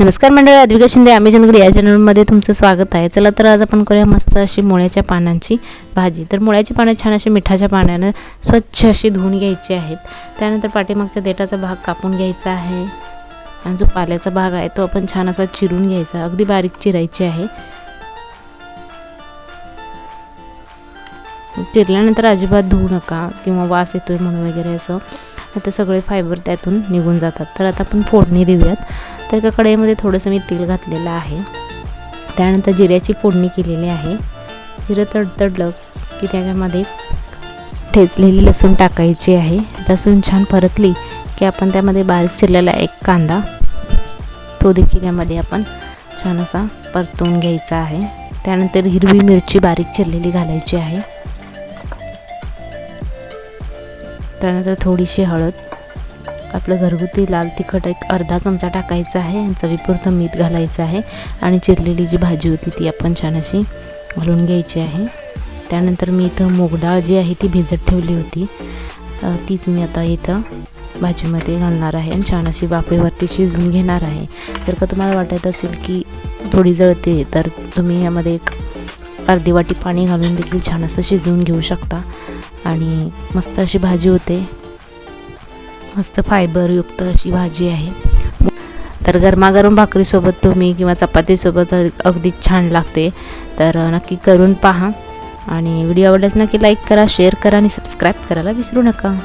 नमस्कार मंडळी अद्विका शिंदे आम्ही जनगडी या चॅनलमध्ये तुमचं स्वागत आहे. चला तर आज आपण करूया मस्त अशी मुळ्याच्या पानांची भाजी. तर मुळ्याची पानं छान अशी मिठाच्या पाण्यानं स्वच्छ अशी धुवून घ्यायची आहेत. त्यानंतर पाठीमागच्या देठाचा भाग कापून घ्यायचा आहे. आणि जो पाल्याचा भाग आहे तो आपण छान असा चिरून घ्यायचा. अगदी बारीक चिरायची आहे. चिरल्यानंतर अजिबात धुवू नका किंवा वास येतोय म्हणून वगैरे असं. आता सगळे फायबर त्यातून निघून जातात. तर आता आपण फोडणी देऊयात. तर एका कढईमध्ये थोडंसं मी तेल घातलेलं आहे. त्यानंतर जिऱ्याची फोडणी केलेली आहे. जिरं तडतडलं की त्याच्यामध्ये ठेचलेली लसूण टाकायची आहे. लसूण छान परतली की आपण त्यामध्ये बारीक चिरलेला एक कांदा तो देखील यामध्ये आपण छान असा परतून घ्यायचा आहे. त्यानंतर हिरवी मिरची बारीक चिरलेली घालायची आहे. त्यानंतर थोडीशी हळद आपलं घरगुती लाल तिखट एक अर्धा चमचा टाकायचा आहे. आणि चवीपुरतं मीठ घालायचं आहे. आणि चिरलेली जी भाजी होती ती आपण छान अशी घालून घ्यायची आहे. त्यानंतर मी इथं मूगडाळ जी आहे ती भिजत ठेवली होती. तीच मी आता इथं भाजीमध्ये घालणार आहे आणि छान अशी वाफेवरती शिजवून घेणार आहे. जर का तुम्हाला वाटत असेल की थोडी जळते तर तुम्ही यामध्ये एक अर्धी वाटी पाणी घालून देखील छान असं शिजवून घेऊ शकता. आणि मस्त अशी भाजी होते. मस्त फायबरयुक्त अशी भाजी आहे. तर गरमागरम भाकरीसोबत तुम्ही किंवा चपातीसोबत अगदी छान लागते. तर नक्की करून पहा. आणि व्हिडिओ आवडल्यास नक्की लाईक करा शेअर करा आणि सबस्क्राईब करायला विसरू नका.